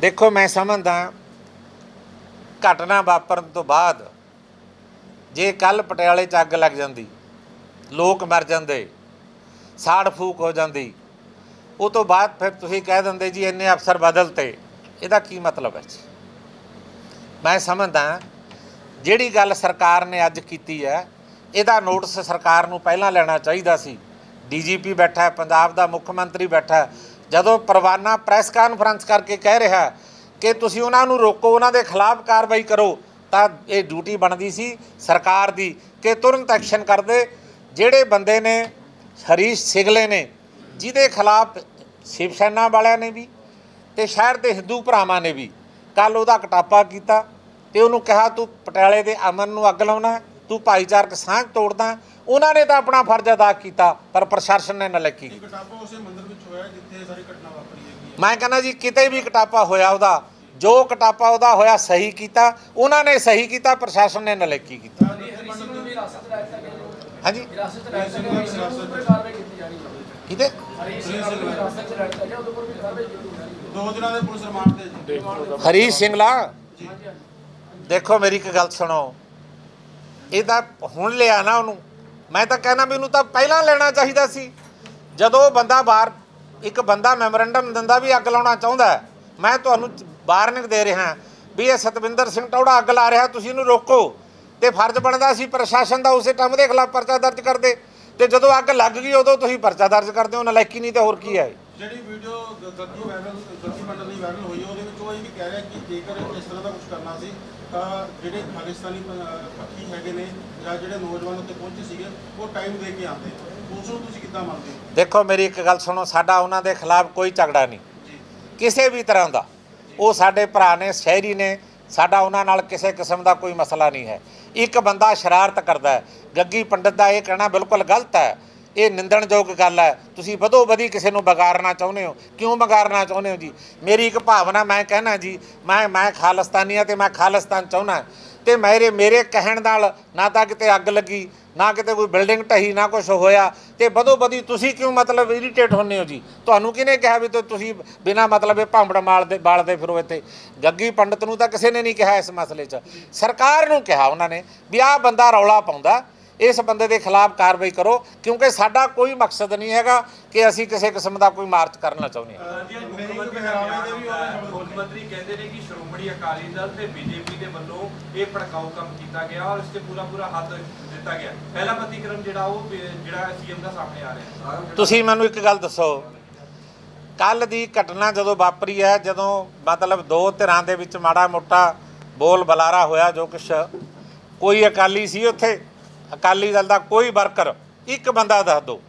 ਦੇਖੋ, ਮੈਂ ਸਮਝਦਾ ਘਟਨਾ ਵਾਪਰਨ ਤੋਂ ਬਾਅਦ ਜੇ ਕੱਲ ਪਟਿਆਲੇ 'ਚ ਅੱਗ ਲੱਗ ਜਾਂਦੀ, ਲੋਕ ਮਰ ਜਾਂਦੇ, ਸਾੜ ਫੂਕ ਹੋ ਜਾਂਦੀ, ਉਹ ਤੋਂ ਬਾਅਦ ਫਿਰ ਤੁਸੀਂ ਕਹਿ ਦਿੰਦੇ ਜੀ ਇੰਨੇ ਅਫਸਰ ਬਦਲਤੇ, ਇਹਦਾ ਕੀ ਮਤਲਬ ਹੈ ਜੀ? ਮੈਂ ਸਮਝਦਾ ਜਿਹੜੀ ਗੱਲ ਸਰਕਾਰ ਨੇ ਅੱਜ ਕੀਤੀ ਹੈ, ਇਹਦਾ ਨੋਟਿਸ ਸਰਕਾਰ ਨੂੰ ਪਹਿਲਾਂ ਲੈਣਾ ਚਾਹੀਦਾ ਸੀ। ਡੀਜੀਪੀ ਬੈਠਾ ਹੈ, ਪੰਜਾਬ ਦਾ ਮੁੱਖ ਮੰਤਰੀ ਬੈਠਾ ਜਦੋਂ ਪਰਵਾਨਾ ਪ੍ਰੈਸ ਕਾਨਫਰੰਸ ਕਰਕੇ ਕਹਿ ਰਿਹਾ ਕਿ ਤੁਸੀਂ ਉਹਨਾਂ ਨੂੰ ਰੋਕੋ, ਉਹਨਾਂ ਦੇ ਖਿਲਾਫ ਕਾਰਵਾਈ ਕਰੋ, ਤਾਂ ਇਹ ਡਿਊਟੀ ਬਣਦੀ ਸੀ ਸਰਕਾਰ ਦੀ ਕਿ ਤੁਰੰਤ ਐਕਸ਼ਨ ਕਰਦੇ। ਜਿਹੜੇ ਬੰਦੇ ਨੇ ਹਰੀਸ਼ ਸਿਗਲੇ ਨੇ, ਜਿਹਦੇ ਖਿਲਾਫ ਸ਼ਿਵ ਸੈਨਾ ਵਾਲਿਆਂ ਨੇ ਵੀ ਤੇ ਸ਼ਹਿਰ ਦੇ ਹਿੰਦੂ ਭਰਾਵਾਂ ਨੇ ਵੀ ਕੱਲ ਉਹਦਾ ਕਟਾਪਾ ਕੀਤਾ ਤੇ ਉਹਨੂੰ ਕਿਹਾ, ਤੂੰ ਪਟਿਆਲੇ ਦੇ ਅਮਨ ਨੂੰ ਅੱਗ ਲਾਉਣਾ, ਤੂੰ ਭਾਈਚਾਰਕ ਸਾਂਝ ਤੋੜਦਾ। ਉਹਨਾਂ ਨੇ ਤਾਂ ਆਪਣਾ ਫਰਜ਼ ਅਦਾ ਕੀਤਾ, ਪਰ ਪ੍ਰਸ਼ਾਸਨ ਨੇ ਨਲੇਕੀ। ਕੀਤੀ ਕਟਾਪਾ ਉਸੇ ਮੰਦਿਰ ਵਿੱਚ ਹੋਇਆ ਜਿੱਥੇ ਸਾਰੀ ਘਟਨਾ ਵਾਪਰੀ ਹੈਗੀ ਮੈਂ ਕਹਿੰਦਾ ਜੀ ਕਿਤੇ ਵੀ ਕਟਾਪਾ ਹੋਇਆ ਉਹਦਾ ਜੋ ਕਟਾਪਾ ਉਹਦਾ ਹੋਇਆ ਸਹੀ ਕੀਤਾ ਉਹਨਾਂ ਨੇ ਸਹੀ ਕੀਤਾ ਪ੍ਰਸ਼ਾਸਨ ਨੇ ਨਲੇਕੀ ਕੀਤੀ। ਹਾਂਜੀ? ਕੀਤੀ ਦੋ ਦਿਨਾਂ ਦੇ ਪੁਲਿਸ ਰਿਮਾਂਡ ਤੇ ਜੀ। ਹਰੀਸ਼ ਸਿੰਘਲਾ ਦੇਖੋ ਮੇਰੀ ਇੱਕ ਗੱਲ ਸੁਣੋ। ਇਹ ਤਾਂ ਹੁਣ ਲਿਆ ਨਾ ਉਹਨੂੰ। ਮੈਂ ਤਾਂ ਕਹਿਣਾ ਵੀ ਉਹਨੂੰ ਤਾਂ ਪਹਿਲਾਂ ਲੈਣਾ ਚਾਹੀਦਾ ਸੀ। ਜਦੋਂ ਉਹ ਬੰਦਾ ਬਾਹਰ ਇੱਕ ਬੰਦਾ ਮੈਮੋਰੈਂਡਮ ਦਿੰਦਾ ਵੀ ਅੱਗ ਲਾਉਣਾ ਚਾਹੁੰਦਾ ਮੈਂ ਤੁਹਾਨੂੰ ਵਾਰਨਿੰਗ ਦੇ ਰਿਹਾ ਵੀ ਇਹ ਸਤਵਿੰਦਰ ਸਿੰਘ ਟੌੜਾ ਅੱਗ ਲਾ ਰਿਹਾ, ਤੁਸੀਂ ਇਹਨੂੰ ਰੋਕੋ। ਤੇ ਫਰਜ਼ ਬਣਦਾ ਸੀ ਪ੍ਰਸ਼ਾਸਨ ਦਾ ਉਸੇ ਟਾਈਮ ਦੇ ਖਿਲਾਫ ਪਰਚਾ ਦਰਜ ਕਰਦੇ। ਤੇ ਜਦੋਂ ਅੱਗ ਲੱਗ ਗਈ, ਉਦੋਂ ਤੁਸੀਂ ਪਰਚਾ ਦਰਜ ਕਰਦੇ ਹੋ, ਨਲਾਇਕੀ ਨਹੀਂ ਤੇ ਹੋਰ ਕੀ ਹੈ ਜਿਹੜੀ ਵੀਡੀਓ ਗੱਦੀ ਵਾਇਰਲ ਗੱਦੀ ਮੰਡਲ ਦੀ ਵਾਇਰਲ ਹੋਈ, ਉਹਦੇ ਵਿੱਚ ਉਹ ਇਹ ਵੀ ਕਹਿ ਰਿਹਾ ਕਿ ਜੇਕਰ ਇਸ ਤਰ੍ਹਾਂ ਦਾ ਕੁਝ ਕਰਨਾ ਸੀ, ਤਾਂ ਜਿਹੜੇ ਖਾਲਿਸਤਾਨੀ ਪੱਖੀ ਹੈਗੇ ਨੇ ਜਾਂ ਜਿਹੜੇ ਨੌਜਵਾਨ ਉੱਤੇ ਪਹੁੰਚੇ ਸੀਗੇ, ਉਹ ਟਾਈਮ ਦੇ ਕੇ ਆਉਂਦੇ ਉਸ ਨੂੰ ਤੁਸੀਂ ਕਿੱਦਾਂ ਮੰਨਦੇ ਹੋ ਦੇਖੋ ਮੇਰੀ ਇੱਕ ਗੱਲ ਸੁਣੋ ਸਾਡਾ ਉਹਨਾਂ ਦੇ ਖਿਲਾਫ ਕੋਈ ਝਗੜਾ ਨਹੀਂ। ਜੀ। ਕਿਸੇ ਵੀ ਤਰ੍ਹਾਂ ਦਾ। ਉਹ ਸਾਡੇ ਭਰਾ ਨੇ ਸ਼ਹਿਰੀ ਨੇ ਸਾਡਾ ਉਹਨਾਂ ਨਾਲ ਕਿਸੇ ਕਿਸਮ ਦਾ ਕੋਈ ਮਸਲਾ ਨਹੀਂ ਹੈ। ਇੱਕ ਬੰਦਾ ਸ਼ਰਾਰਤ ਕਰਦਾ ਹੈ। ਗੱਗੀ ਪੰਡਤ ਦਾ ਇਹ ਕਹਿਣਾ ਬਿਲਕੁਲ ਗਲਤ ਹੈ। ਇਹ ਨਿੰਦਣਯੋਗ ਗੱਲ ਹੈ। ਤੁਸੀਂ ਵਧੋ ਵਧੀ ਕਿਸੇ ਨੂੰ ਵਿਗਾੜਨਾ ਚਾਹੁੰਦੇ ਹੋ। ਕਿਉਂ ਵਿਗਾੜਨਾ ਚਾਹੁੰਦੇ ਹੋ ਜੀ? ਮੇਰੀ ਇੱਕ ਭਾਵਨਾ ਮੈਂ ਕਹਿਣਾ ਜੀ ਮੈਂ ਮੈਂ ਖਾਲਿਸਤਾਨੀ ਹਾਂ ਤੇ ਮੈਂ ਖਾਲਿਸਤਾਨ ਚਾਹੁੰਦਾ ਤੇ ਮੇਰੇ ਮੇਰੇ ਕਹਿਣ ਨਾਲ ਨਾ ਤਾਂ ਕਿਤੇ ਅੱਗ ਲੱਗੀ, ਨਾ ਕਿਤੇ ਕੋਈ ਬਿਲਡਿੰਗ ਢਹੀ, ਨਾ ਕੁਝ ਹੋਇਆ। ਤੇ ਬਦੋ ਬਦੀ ਤੁਸੀਂ ਕਿਉਂ ਮਤਲਬ ਇਰੀਟੇਟ ਹੁੰਨੇ ਹੋ ਜੀ? ਤੁਹਾਨੂੰ ਕਿਹਨੇ ਕਿਹਾ ਵੀ ਤੁ- ਤੁਸੀਂ ਬਿਨਾ ਮਤਲਬ ਇਹ ਭਾਂਬੜ ਮਾਲਦੇ ਬਾਲਦੇ ਫਿਰੋ ਇੱਥੇ? ਗੱਗੀ ਪੰਡਤ ਨੂੰ ਤਾਂ ਕਿਸੇ ਨੇ ਨਹੀਂ ਕਿਹਾ ਇਸ ਮਸਲੇ 'ਚ। ਸਰਕਾਰ ਨੂੰ ਕਿਹਾ ਉਹਨਾਂ ਨੇ ਵੀ ਆਹ ਬੰਦਾ ਰੌਲਾ ਪਾਉਂਦਾ। ਇਸ ਬੰਦੇ ਦੇ ਖਿਲਾਫ ਕਾਰਵਾਈ ਕਰੋ ਕਿਉਂਕਿ ਸਾਡਾ ਕੋਈ ਮਕਸਦ ਨਹੀਂ ਹੈਗਾ ਕਿ ਅਸੀਂ ਕਿਸੇ ਕਿਸਮ ਦਾ ਕੋਈ ਮਾਰਚ ਕਰਨਾ ਚਾਹੁੰਦੇ ਹਾਂ। ਮੇਰੀ ਇੱਕ ਪਹਿਰਾਵੇ ਦੇ ਵੀ ਉਹਨੇ ਮੁੱਖ ਮੰਤਰੀ ਕਹਿੰਦੇ ਨੇ ਕਿ ਸ਼੍ਰੋਮਣੀ ਅਕਾਲੀ ਦਲ ਤੇ ਬੀਜੇਪੀ ਦੇ ਵੱਲੋਂ ਇਹ ਭੜਕਾਊ ਕੰਮ ਕੀਤਾ ਗਿਆ ਔਰ ਇਸ ਤੇ ਪੂਰਾ ਪੂਰਾ ਹੱਥ ਦਿੱਤਾ ਗਿਆ। ਪਹਿਲਾ ਪ੍ਰਤੀਕਰਮ ਜਿਹੜਾ ਉਹ ਵੀ- ਜਿਹੜਾ ਸੀਐਮ ਦਾ ਸਾਹਮਣੇ ਆ ਰਿਹਾ। ਹੈ ਤੁਸੀਂ ਮੈਨੂੰ ਇੱਕ ਗੱਲ ਦੱਸੋ। ਕੱਲ ਦੀ ਘਟਨਾ ਜਦੋਂ ਵਾਪਰੀ ਹੈ ਜਦੋਂ ਮਤਲਬ ਦੋ ਧਿਰਾਂ ਦੇ ਵਿੱਚ ਮਾੜਾ ਮੋਟਾ ਬੋਲ ਬਲਾਰਾ ਹੋਇਆ ਜੋ ਕੁਛ ਕੋਈ ਅਕਾਲੀ ਸੀ ਉੱਥੇ ਅਕਾਲੀ ਦਲ ਦਾ ਕੋਈ ਵਰਕਰ ਇੱਕ ਬੰਦਾ ਦੱਸ ਦਿਓ।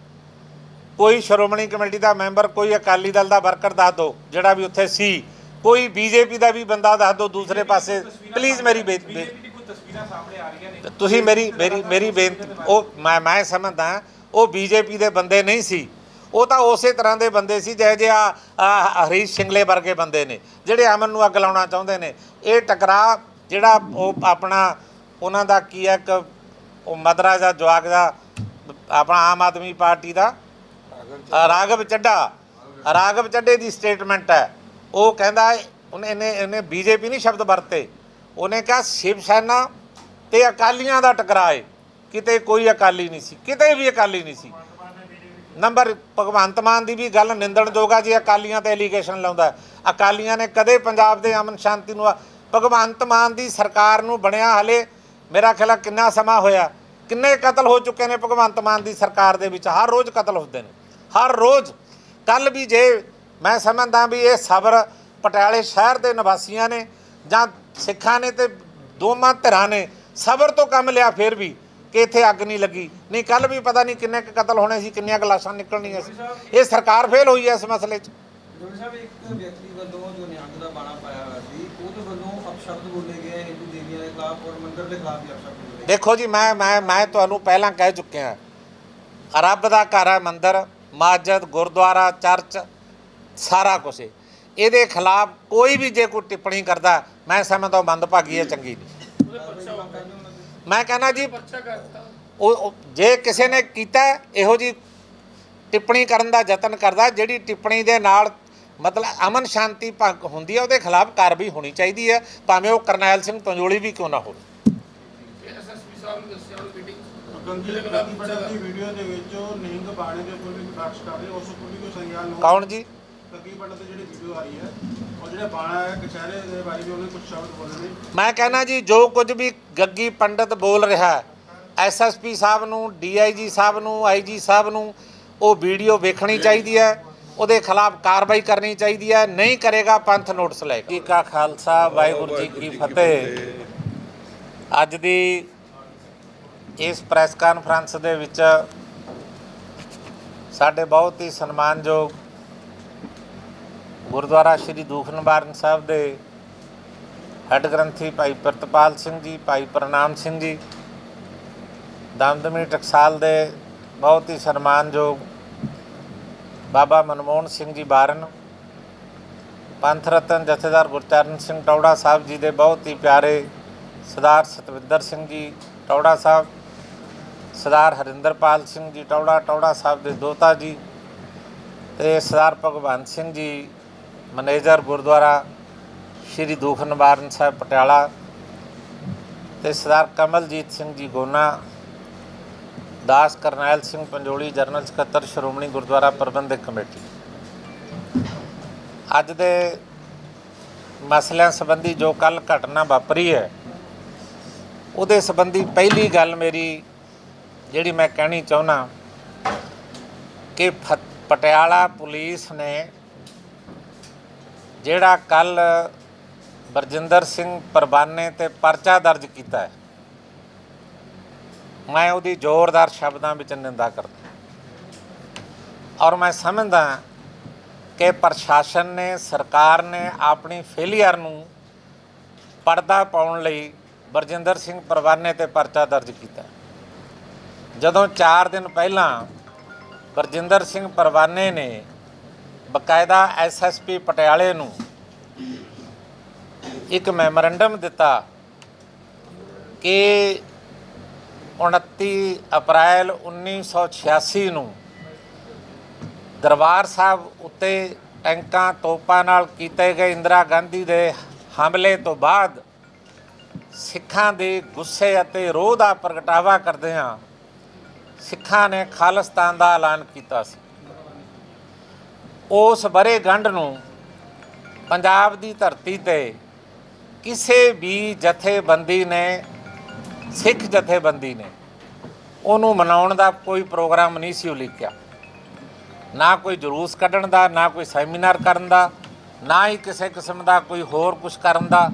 ਕੋਈ ਸ਼੍ਰੋਮਣੀ ਕਮੇਟੀ ਦਾ ਮੈਂਬਰ ਕੋਈ ਅਕਾਲੀ ਦਲ ਦਾ ਵਰਕਰ ਦੱਸ ਦਿਓ ਜਿਹੜਾ ਵੀ ਉੱਥੇ ਸੀ। ਕੋਈ ਬੀਜੇਪੀ ਦਾ ਵੀ ਬੰਦਾ ਦੱਸ ਦਿਓ ਦੂਸਰੇ ਪਾਸੇ। ਪਲੀਜ਼ ਮੇਰੀ ਬੇਨਤੀ ਤੁਸੀਂ ਮੇਰੀ ਮੇਰੀ ਮੇਰੀ ਬੇਨਤੀ ਉਹ ਮੈਂ ਮੈਂ ਸਮਝਦਾ ਉਹ ਬੀਜੇਪੀ ਦੇ ਬੰਦੇ ਨਹੀਂ ਸੀ। ਉਹ ਤਾਂ ਉਸੇ ਤਰ੍ਹਾਂ ਦੇ ਬੰਦੇ ਸੀ ਜਿਹੇ ਜਿਹੇ ਆ ਹਰੀਸ਼ ਸਿੰਗਲੇ ਵਰਗੇ ਬੰਦੇ ਨੇ ਜਿਹੜੇ ਅਮਨ ਨੂੰ ਅੱਗ ਲਾਉਣਾ ਚਾਹੁੰਦੇ ਨੇ। ਇਹ ਟਕਰਾ ਜਿਹੜਾ ਉਹ ਆਪਣਾ ਉਹਨਾਂ ਦਾ ਕੀ ਹੈ ਇੱਕ ਉਹ ਮਦਰਾ ਦਾ ਜਵਾਗ ਦਾ ਆਪਣਾ ਆਮ ਆਦਮੀ ਪਾਰਟੀ ਦਾ ਅ, ਰਾਘਵ ਚੱਡਾ ਰਾਘਵ ਚੱਡੇ ਦੀ ਸਟੇਟਮੈਂਟ ਹੈ। ਉਹ ਕਹਿੰਦਾ ਉਹਨੇ ਇਹਨੇ ਇਹਨੇ ਬੀਜੇਪੀ ਨਹੀਂ ਸ਼ਬਦ ਵਰਤੇ। ਉਹਨੇ ਕਿਹਾ ਸ਼ਿਵ ਸੈਨਾ ਤੇ ਅਕਾਲੀਆਂ ਦਾ ਟਕਰਾਏ ਕਿਤੇ ਕੋਈ ਅਕਾਲੀ ਨਹੀਂ ਸੀ ਕਿਤੇ ਵੀ ਅਕਾਲੀ ਨਹੀਂ ਸੀ। ਨੰਬਰ ਭਗਵੰਤ ਮਾਨ ਦੀ ਵੀ ਗੱਲ ਨਿੰਦਣਯੋਗ ਆ ਜੀ ਅਕਾਲੀਆਂ ਤੇ ਐਲੀਗੇਸ਼ਨ ਲਾਉਂਦਾ ਅਕਾਲੀਆਂ ਨੇ ਕਦੇ ਪੰਜਾਬ ਦੇ ਅਮਨ ਸ਼ਾਂਤੀ ਨੂੰ ਭਗਵੰਤ ਮਾਨ ਦੀ ਸਰਕਾਰ ਨੂੰ ਬਣਿਆ ਹਲੇ ਮੇਰਾ ਖਿਆਲ ਕਿੰਨਾ ਸਮਾਂ ਹੋਇਆ ਕਿੰਨੇ ਕਤਲ ਹੋ ਚੁੱਕੇ ਨੇ ਭਗਵੰਤ ਮਾਨ ਦੀ ਸਰਕਾਰ ਦੇ ਵਿੱਚ ਹਰ ਰੋਜ਼ ਕਤਲ ਹੁੰਦੇ ਨੇ ਹਰ ਰੋਜ਼। ਕੱਲ ਵੀ ਜੇ ਮੈਂ ਸਮਝਦਾ ਵੀ ਇਹ ਸਬਰ ਪਟਿਆਲੇ ਸ਼ਹਿਰ ਦੇ ਨਿਵਾਸੀਆਂ ਨੇ ਜਾਂ ਸਿੱਖਾਂ ਨੇ ਤੇ ਦੋਵਾਂ ਧਿਰਾਂ ਨੇ ਸਬਰ ਤੋਂ ਕੰਮ ਲਿਆ ਫਿਰ ਵੀ ਕਿ ਇੱਥੇ ਅੱਗ ਨਹੀਂ ਲੱਗੀ। ਨਹੀਂ ਕੱਲ ਵੀ ਪਤਾ ਨਹੀਂ ਕਿੰਨੇ ਕੁ ਕਤਲ ਹੋਣੇ ਸੀ ਕਿੰਨੀਆਂ ਕੁ ਲਾਸ਼ਾਂ ਨਿਕਲਣੀਆਂ ਸੀ। ਇਹ ਸਰਕਾਰ ਫੇਲ ਹੋਈ ਹੈ ਇਸ ਮਸਲੇ 'ਚ। ਡਾਕਟਰ ਸਾਹਿਬ ਇੱਕ ਵਿਅਕਤੀ ਵੱਲੋਂ ਜੋ ਨਿਹੰਗ ਦਾ ਬਾਣਾ ਪਾਇਆ ਹੋਇਆ ਸੀ ਉਹਦੇ ਵੱਲੋਂ ਅਪਸ਼ਬਦ ਬੋਲੇ ਗਏ ਹਿੰਦੂ ਦੇਵੀਆਂ ਦੇ ਖਿਲਾਫ ਔਰ ਮੰਦਿਰ ਦੇ ਖਿਲਾਫ ਵੀ ਅਪਸ਼ਬਦ ਬੋਲੇ ਦੇਖੋ ਜੀ, ਮੈਂ ਮੈਂ ਮੈਂ ਤੁਹਾਨੂੰ ਪਹਿਲਾਂ ਕਹਿ ਚੁੱਕਿਆ ਰੱਬ ਦਾ ਘਰ ਹੈ ਮੰਦਰ ਮਸਜਿਦ ਗੁਰਦੁਆਰਾ, ਚਰਚ, ਸਾਰਾ ਕੁਝ ਇਹਦੇ ਖਿਲਾਫ ਕੋਈ ਵੀ ਜੇ ਕੋਈ ਟਿੱਪਣੀ ਕਰਦਾ, ਮੈਂ ਸਮਝਦਾ ਉਹ ਮੰਦਭਾਗੀ ਹੈ, ਚੰਗੀ ਨਹੀਂ। ਮੈਂ ਕਹਿੰਦਾ ਜੀ, ਉਹ- ਜੇ ਕਿਸੇ ਨੇ ਕੀਤਾ, ਇਹੋ ਜੀ ਟਿੱਪਣੀ ਕਰਨ ਦਾ ਯਤਨ ਕਰਦਾ, ਜਿਹੜੀ ਟਿੱਪਣੀ ਦੇ ਨਾਲ ਮਤਲਬ ਅਮਨ ਸ਼ਾਂਤੀ ਭੰਗ ਹੁੰਦੀ ਹੈ ਉਹਦੇ ਖਿਲਾਫ ਕਾਰਵਾਈ ਹੋਣੀ ਚਾਹੀਦੀ ਹੈ ਭਾਵੇਂ ਉਹ ਕਰਨੈਲ ਸਿੰਘ ਪੰਜੋਲੀ ਵੀ ਕਿਉਂ ਨਾ ਹੋਵੇ। ਐਸਐਸਪੀ ਸਾਹਿਬ ਨੇ ਦੱਸਿਆ ਉਹ ਮੀਟਿੰਗ ਗੰਗੀ ਗੰਗੀ ਪੰਡਤ ਦੀ ਵੀਡੀਓ ਦੇ ਵਿੱਚ ਉਹ ਨਿਹੰਗ ਬਾਣੇ ਦੇ ਉੱਪਰ ਵੀ ਕਟਾਕਸ਼ ਕਰ ਰਹੇ ਉਸ ਉੱਪਰ ਵੀ ਕੋਈ ਸੰਗਿਆਨ ਨੂੰ ਕੌਣ ਜੀ? ਗੰਗੀ ਪੰਡਤ ਦੀ ਜਿਹੜੀ ਵੀਡੀਓ ਆ ਰਹੀ ਹੈ ਉਹ ਜਿਹੜਾ ਬਾਣਾ ਹੈ ਕਚਹਿਰੇ ਦੇ ਬਾਰੇ ਵੀ ਉਹਨੇ ਕੁਝ ਸ਼ਬਦ ਬੋਲੇ ਨੇ। ਮੈਂ ਕਹਿੰਦਾ ਜੀ ਜੋ ਕੁਝ ਵੀ ਗੱਗੀ ਪੰਡਤ ਬੋਲ ਰਿਹਾ ਐਸਐਸਪੀ ਸਾਹਿਬ ਨੂੰ ਡੀਆਈਜੀ ਸਾਹਿਬ ਨੂੰ ਆਈਜੀ ਸਾਹਿਬ ਨੂੰ ਉਹ ਵੀਡੀਓ ਵੇਖਣੀ ਚਾਹੀਦੀ ਹੈ। ਉਹਦੇ ਖਿਲਾਫ ਕਾਰਵਾਈ ਕਰਨੀ ਚਾਹੀਦੀ ਹੈ, ਨਹੀਂ ਕਰੇਗਾ ਪੰਥ ਨੋਟਿਸ ਲਏਗਾ ਜੀ ਕਾ ਖਾਲਸਾ, ਵਾਹਿਗੁਰੂ ਜੀ ਕੀ ਫਤਿਹ। ਅੱਜ ਦੀ ਇਸ ਪ੍ਰੈਸ ਕਾਨਫਰੰਸ ਦੇ ਵਿੱਚ ਸਾਡੇ ਬਹੁਤ ਹੀ ਸਨਮਾਨਯੋਗ ਗੁਰਦੁਆਰਾ ਸ਼੍ਰੀ ਦੂਖ ਨਿਵਾਰਨ ਸਾਹਿਬ ਦੇ ਹੈੱਡ ਗ੍ਰੰਥੀ ਭਾਈ ਪ੍ਰਤਪਾਲ ਸਿੰਘ ਜੀ, ਭਾਈ ਪ੍ਰਨਾਮ ਸਿੰਘ ਜੀ, ਦਮਦਮੀ ਟਕਸਾਲ ਦੇ ਬਹੁਤ ਹੀ ਸਨਮਾਨਯੋਗ ਬਾਬਾ ਮਨਮੋਹਨ ਸਿੰਘ ਜੀ ਬਾਰਨ, ਪੰਥ ਰਤਨ ਜਥੇਦਾਰ ਗੁਰਚਰਨ ਸਿੰਘ ਟੌੜਾ ਸਾਹਿਬ ਜੀ ਦੇ ਬਹੁਤ ਹੀ ਪਿਆਰੇ ਸਰਦਾਰ ਸਤਵਿੰਦਰ ਸਿੰਘ ਜੀ ਟੌੜਾ ਸਾਹਿਬ, ਸਰਦਾਰ ਹਰਿੰਦਰਪਾਲ ਸਿੰਘ ਜੀ ਟੌੜਾ ਟੌੜਾ ਸਾਹਿਬ ਦੇ ਦੋਤਾ ਜੀ ਤੇ ਸਰਦਾਰ ਭਗਵੰਤ ਸਿੰਘ ਜੀ, ਮੈਨੇਜਰ ਗੁਰਦੁਆਰਾ ਸ਼੍ਰੀ ਦੂਖ ਨਿਵਾਰਨ ਸਾਹਿਬ ਪਟਿਆਲਾ ਤੇ ਸਰਦਾਰ ਕਮਲਜੀਤ ਸਿੰਘ ਜੀ ਗੋਨਾ ਦਾਸ ਕਰਨੈਲ ਸਿੰਘ ਪੰਜੋਲੀ, ਜਨਰਲ ਸਕੱਤਰ ਸ਼੍ਰੋਮਣੀ ਗੁਰਦੁਆਰਾ ਪ੍ਰਬੰਧਕ ਕਮੇਟੀ। ਅੱਜ ਦੇ ਮਸਲਿਆਂ ਸੰਬੰਧੀ ਜੋ ਕੱਲ ਘਟਨਾ ਵਾਪਰੀ ਹੈ, ਉਹਦੇ ਸੰਬੰਧੀ ਪਹਿਲੀ ਗੱਲ ਮੇਰੀ, ਜਿਹੜੀ ਮੈਂ ਕਹਿਣੀ ਚਾਹੁੰਦਾ ਕਿ ਫ- ਪਟਿਆਲਾ ਪੁਲਿਸ ਨੇ ਜਿਹੜਾ ਕੱਲ ਬਰਜਿੰਦਰ ਸਿੰਘ ਪਰਬਾਨੇ ਤੇ ਪਰਚਾ ਦਰਜ ਕੀਤਾ ਹੈ ਮੈਂ ਉਹਦੀ ਜ਼ੋਰਦਾਰ ਸ਼ਬਦਾਂ ਵਿੱਚ ਨਿੰਦਾ ਕਰਦਾ ਔਰ ਮੈਂ ਸਮਝਦਾ ਕਿ ਪ੍ਰਸ਼ਾਸਨ ਨੇ, ਸਰਕਾਰ ਨੇ ਆਪਣੀ ਫੇਲੀਅਰ ਨੂੰ ਪਰਦਾ ਪਾਉਣ ਲਈ ਬਰਜਿੰਦਰ ਸਿੰਘ ਪਰਵਾਨੇ ਤੇ ਪਰਚਾ ਦਰਜ ਕੀਤਾ। ਜਦੋਂ 4 ਦਿਨ ਪਹਿਲਾਂ ਬਰਜਿੰਦਰ ਸਿੰਘ ਪਰਵਾਨੇ ਨੇ ਬਕਾਇਦਾ ਐਸਐਸਪੀ ਪਟਿਆਲੇ ਨੂੰ ਇੱਕ ਮੈਮੋਰੰਡਮ ਦਿੱਤਾ ਕਿ 29 ਅਪ੍ਰੈਲ 1986 ਨੂੰ ਦਰਬਾਰ ਸਾਹਿਬ ਉੱਤੇ ਟੈਂਕਾਂ ਤੋਪਾਂ ਨਾਲ ਕੀਤੇ ਗਏ ਇੰਦਰਾ ਗਾਂਧੀ ਦੇ ਹਮਲੇ ਤੋਂ ਬਾਅਦ ਸਿੱਖਾਂ ਦੇ ਗੁੱਸੇ ਅਤੇ ਰੋਹ ਦਾ ਪ੍ਰਗਟਾਵਾ ਕਰਦਿਆਂ ਸਿੱਖਾਂ ਨੇ ਖਾਲਸਤਾਨ ਦਾ ਐਲਾਨ ਕੀਤਾ ਸੀ। ਉਸ ਬਰੇ ਗੰਢ ਨੂੰ ਪੰਜਾਬ ਦੀ ਧਰਤੀ ਤੇ ਕਿਸੇ ਵੀ ਜਥੇਬੰਦੀ ਨੇ ਸਿੱਖ ਜਥੇਬੰਦੀ ਨੇ ਉਹਨੂੰ ਮਨਾਉਣ ਦਾ ਕੋਈ ਪ੍ਰੋਗਰਾਮ ਨਹੀਂ ਸੀ ਉਲੀਕਿਆ। ਨਾ ਕੋਈ ਜਲੂਸ ਕੱਢਣ ਦਾ, ਨਾ ਕੋਈ ਸੈਮੀਨਾਰ ਕਰਨ ਦਾ, ਨਾ ਹੀ ਕਿਸੇ ਕਿਸਮ ਦਾ ਕੋਈ ਹੋਰ ਕੁਝ ਕਰਨ ਦਾ,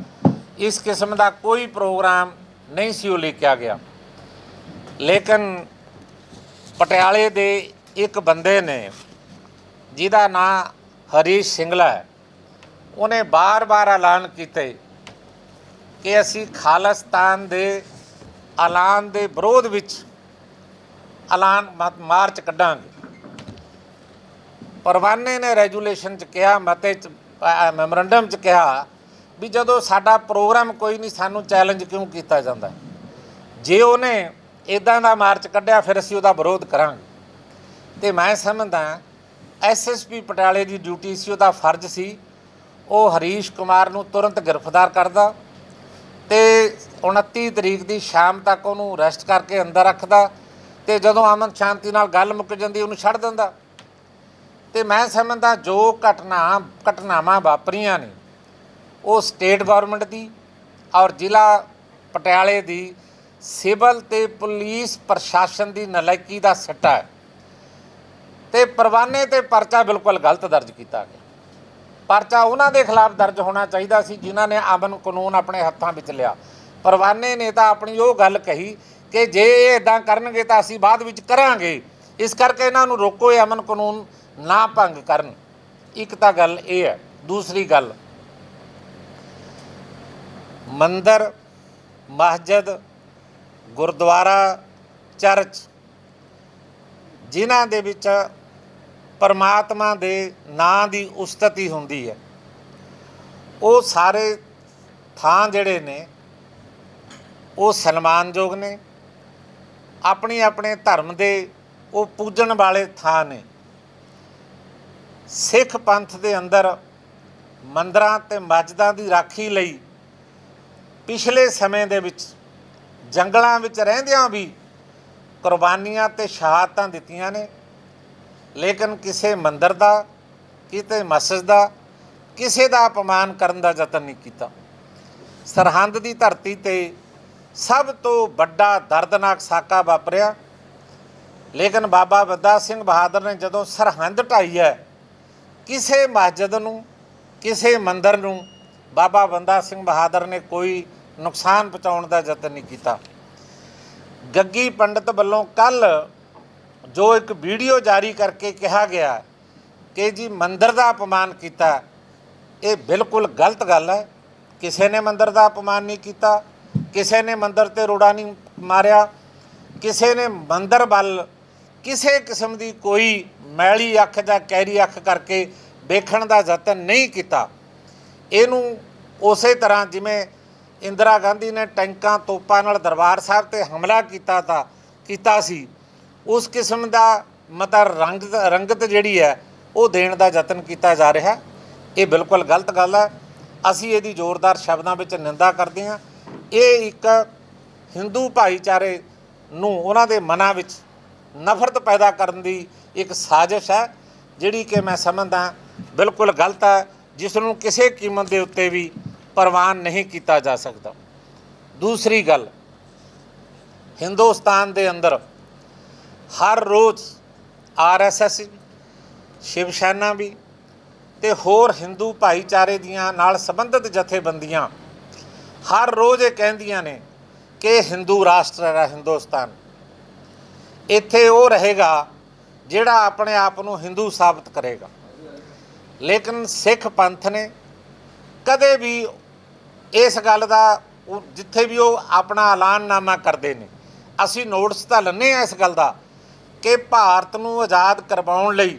ਇਸ ਕਿਸਮ ਦਾ ਕੋਈ ਪ੍ਰੋਗਰਾਮ ਨਹੀਂ ਸੀ ਉਲੀਕਿਆ ਗਿਆ। ਲੇਕਿਨ ਪਟਿਆਲੇ ਦੇ ਇੱਕ ਬੰਦੇ ਨੇ, ਜਿਹਦਾ ਨਾਂ ਹਰੀਸ਼ ਸਿੰਗਲਾ ਹੈ, ਉਹਨੇ ਬਾਰ-ਬਾਰ ਐਲਾਨ ਕੀਤੇ ਕਿ ਅਸੀਂ ਖਾਲਿਸਤਾਨ ਦੇ ਐਲਾਨ ਦੇ ਵਿਰੋਧ ਵਿੱਚ ਐਲਾਨ ਮ- ਮਾਰਚ ਕੱਢਾਂਗੇ। ਪਰਵਾਨੇ ਨੇ ਰੈਜੂਲੇਸ਼ਨ ਚ ਕਿਹਾ, ਮਤੇ ਚ ਮੈਮੋਰੰਡਮ ਚ ਕਿਹਾ ਵੀ ਜਦੋਂ ਸਾਡਾ ਪ੍ਰੋਗਰਾਮ ਕੋਈ ਨਹੀਂ, ਸਾਨੂੰ ਚੈਲੰਜ ਕਿਉਂ ਕੀਤਾ ਜਾਂਦਾ? ਜੇ ਉਹਨੇ ਇਦਾਂ ਦਾ ਮਾਰਚ ਕੱਢਿਆ, ਫਿਰ ਅਸੀਂ ਉਹਦਾ ਵਿਰੋਧ ਕਰਾਂਗੇ। ਤੇ ਮੈਂ ਸਮਝਦਾ ਐਸਐਸਪੀ ਪਟਿਆਲੇ ਦੀ ਡਿਊਟੀ ਸੀ, ਉਹਦਾ ਫਰਜ਼ ਸੀ। ਉਹ ਹਰੀਸ਼ ਕੁਮਾਰ ਨੂੰ ਤੁਰੰਤ ਗ੍ਰਿਫਤਾਰ ਕਰਦਾ। 29 ਤਰੀਕ ਦੀ ਸ਼ਾਮ ਤੱਕ ਉਹਨੂੰ ਅਰੈਸਟ ਕਰਕੇ ਅੰਦਰ ਰੱਖਦਾ ਤੇ ਜਦੋਂ ਅਮਨ ਸ਼ਾਂਤੀ ਨਾਲ ਗੱਲ ਮੁੱਕ ਜਾਂਦੀ, ਉਹਨੂੰ ਛੱਡ ਦਿੰਦਾ। ਤੇ ਮੈਂ ਸਮਝਦਾ ਜੋ ਘਟਨਾ, ਘਟਨਾਵਾਂ ਵਾਪਰੀਆਂ ਨੇ, ਉਹ ਸਟੇਟ ਗਵਰਨਮੈਂਟ ਦੀ ਔਰ ਜ਼ਿਲ੍ਹਾ ਪਟਿਆਲੇ ਦੀ ਸਿਵਲ ਤੇ ਪੁਲਿਸ ਪ੍ਰਸ਼ਾਸਨ ਦੀ ਨਲਾਇਕੀ ਦਾ ਸਿੱਟਾ ਹੈ। ਤੇ ਪਰਵਾਨੇ ਤੇ ਪਰਚਾ ਬਿਲਕੁਲ ਗਲਤ ਦਰਜ ਕੀਤਾ ਗਿਆ। ਪਰਚਾ ਉਹਨਾਂ ਦੇ ਖਿਲਾਫ ਦਰਜ ਹੋਣਾ ਚਾਹੀਦਾ ਸੀ ਜਿਨ੍ਹਾਂ ਨੇ ਅਮਨ ਕਾਨੂੰਨ ਆਪਣੇ ਹੱਥਾਂ ਵਿੱਚ ਲਿਆ। ਪਰਵਾਨੇ ਨੇ ਤਾਂ ਆਪਣੀ ਉਹ ਗੱਲ ਕਹੀ ਕਿ ਜੇ ਇਹ ਇਦਾਂ ਕਰਨਗੇ ਤਾਂ ਅਸੀਂ ਬਾਅਦ ਵਿੱਚ ਕਰਾਂਗੇ। ਇਸ ਕਰਕੇ ਇਹਨਾਂ ਨੂੰ ਰੋਕੋ, ਇਹ ਅਮਨ ਕਾਨੂੰਨ ਨਾ ਭੰਗ ਕਰਨ। ਇੱਕ ਤਾਂ ਗੱਲ ਇਹ ਹੈ, ਦੂਸਰੀ ਗੱਲ, ਮੰਦਰ, ਮਸਜਿਦ, ਗੁਰਦੁਆਰਾ, ਚਰਚ, ਜਿਨ੍ਹਾਂ ਦੇ ਵਿੱਚ ਪਰਮਾਤਮਾ ਦੇ ਨਾਂ ਦੀ ਉਸਤਤੀ ਹੁੰਦੀ ਹੈ, ਉਹ ਸਾਰੇ ਥਾਂ ਜਿਹੜੇ ਨੇ ਉਹ ਸਨਮਾਨਯੋਗ ਨੇ। ਆਪਣੀ ਆਪਣੇ ਧਰਮ ਦੇ ਉਹ ਪੂਜਣ ਵਾਲੇ ਥਾਂ ਨੇ। ਸਿੱਖ ਪੰਥ ਦੇ ਅੰਦਰ ਮੰਦਰਾਂ ਤੇ ਮਸਜਿਦਾਂ ਦੀ ਰਾਖੀ ਲਈ ਪਿਛਲੇ ਸਮੇਂ ਦੇ ਵਿੱਚ ਜੰਗਲਾਂ ਵਿੱਚ ਰਹਿੰਦਿਆਂ ਵੀ ਕੁਰਬਾਨੀਆਂ ਤੇ ਸ਼ਹਾਦਤਾਂ ਦਿੱਤੀਆਂ ਨੇ। ਲੇਕਿਨ ਕਿਸੇ ਮੰਦਰ ਦਾ, ਕਿਤੇ ਮਸਜਿਦ ਦਾ, ਕਿਸੇ ਦਾ ਅਪਮਾਨ ਕਰਨ ਦਾ ਯਤਨ ਨਹੀਂ ਕੀਤਾ। ਸਰਹੰਦ ਦੀ ਧਰਤੀ ਤੇ ਸਭ ਤੋਂ ਵੱਡਾ ਦਰਦਨਾਕ ਸਾਕਾ ਵਾਪਰਿਆ। ਲੇਕਿਨ ਬਾਬਾ ਬੰਦਾ ਸਿੰਘ ਬਹਾਦਰ ਨੇ ਜਦੋਂ ਸਰਹੰਦ ਢਾਈ ਹੈ, ਕਿਸੇ ਮਸਜਿਦ ਨੂੰ, ਕਿਸੇ ਮੰਦਰ ਨੂੰ ਬਾਬਾ ਬੰਦਾ ਸਿੰਘ ਬਹਾਦਰ ਨੇ ਕੋਈ ਨੁਕਸਾਨ ਪਹੁੰਚਾਉਣ ਦਾ ਯਤਨ ਨਹੀਂ ਕੀਤਾ। ਗੱਗੀ ਪੰਡਤ ਵੱਲੋਂ ਕੱਲ ਜੋ ਇੱਕ ਵੀਡੀਓ ਜਾਰੀ ਕਰਕੇ ਕਿਹਾ ਗਿਆ ਕਿ ਜੀ ਮੰਦਰ ਦਾ ਅਪਮਾਨ ਕੀਤਾ, ਇਹ ਬਿਲਕੁਲ ਗਲਤ ਗੱਲ ਹੈ। ਕਿਸੇ ਨੇ ਮੰਦਰ ਦਾ ਅਪਮਾਨ ਨਹੀਂ ਕੀਤਾ। ਕਿਸੇ ਨੇ ਮੰਦਰ ਤੇ ਰੋੜਾ ਨਹੀਂ ਮਾਰਿਆ, ਕਿਸੇ ਨੇ ਮੰਦਰ ਵੱਲ ਕਿਸੇ ਕਿਸਮ ਦੀ ਕੋਈ ਮੈਲੀ ਅੱਖ ਜਾਂ ਕੈਰੀ ਅੱਖ ਕਰਕੇ ਵੇਖਣ ਦਾ ਯਤਨ ਨਹੀਂ ਕੀਤਾ। ਇਹਨੂੰ ਉਸੇ ਤਰ੍ਹਾਂ ਜਿਵੇਂ ਇੰਦਰਾ ਗਾਂਧੀ ਨੇ ਟੈਂਕਾਂ ਤੋਪਾਂ ਨਾਲ ਦਰਬਾਰ ਸਾਹਿਬ ਤੇ ਹਮਲਾ ਕੀਤਾ ਤਾਂ ਕੀਤਾ ਸੀ, ਉਸ ਕਿਸਮ ਦਾ ਮਤਾ ਰੰਗ ਰੰਗਤ ਜਿਹੜੀ ਹੈ, ਉਹ ਦੇਣ ਦਾ ਯਤਨ ਕੀਤਾ ਜਾ ਰਿਹਾ। ਇਹ ਬਿਲਕੁਲ ਗਲਤ ਗੱਲ ਹੈ। ਅਸੀਂ ਇਹਦੀ ਜ਼ੋਰਦਾਰ ਸ਼ਬਦਾਂ ਵਿੱਚ ਨਿੰਦਾ ਕਰਦੇ ਹਾਂ। ਇਹ ਇੱਕ ਹਿੰਦੂ ਭਾਈਚਾਰੇ ਨੂੰ ਉਹਨਾਂ ਦੇ ਮਨਾਂ ਵਿੱਚ ਨਫ਼ਰਤ ਪੈਦਾ ਕਰਨ ਦੀ ਇੱਕ ਸਾਜ਼ਿਸ਼ ਹੈ, ਜਿਹੜੀ ਕਿ ਮੈਂ ਸਮਝਦਾ ਬਿਲਕੁਲ ਗਲਤ ਹੈ, ਜਿਸ ਨੂੰ ਕਿਸੇ ਕੀਮਤ ਦੇ ਉੱਤੇ ਵੀ ਪ੍ਰਵਾਨ ਨਹੀਂ ਕੀਤਾ ਜਾ ਸਕਦਾ। ਦੂਸਰੀ ਗੱਲ, ਹਿੰਦੁਸਤਾਨ ਦੇ ਅੰਦਰ ਹਰ ਰੋਜ਼ ਆਰਐਸਐਸ ਸ਼ਿਵ ਸੈਨਾ ਵੀ ਤੇ ਹੋਰ ਹਿੰਦੂ ਭਾਈਚਾਰੇ ਦੀਆਂ ਨਾਲ ਸੰਬੰਧਿਤ ਜਥੇਬੰਦੀਆਂ ਹਰ ਰੋਜ਼ ਇਹ ਕਹਿੰਦੀਆਂ ਨੇ ਕਿ ਹਿੰਦੂ ਰਾਸ਼ਟਰ ਹੈ, ਹਿੰਦੁਸਤਾਨ। ਇੱਥੇ ਉਹ ਰਹੇਗਾ ਜਿਹੜਾ ਆਪਣੇ ਆਪ ਨੂੰ ਹਿੰਦੂ ਸਾਬਤ ਕਰੇਗਾ। ਲੇਕਿਨ ਸਿੱਖ ਪੰਥ ਨੇ ਕਦੇ ਵੀ ਇਸ ਗੱਲ ਦਾ ਜਿੱਥੇ ਵੀ ਉਹ ਆਪਣਾ ਐਲਾਨਨਾਮਾ ਕਰਦੇ ਨੇ, ਅਸੀਂ ਨੋਟਸ ਤਾਂ ਲੈਂਦੇ ਆ ਇਸ ਗੱਲ ਦਾ ਕਿ ਭਾਰਤ ਨੂੰ ਆਜ਼ਾਦ ਕਰਵਾਉਣ ਲਈ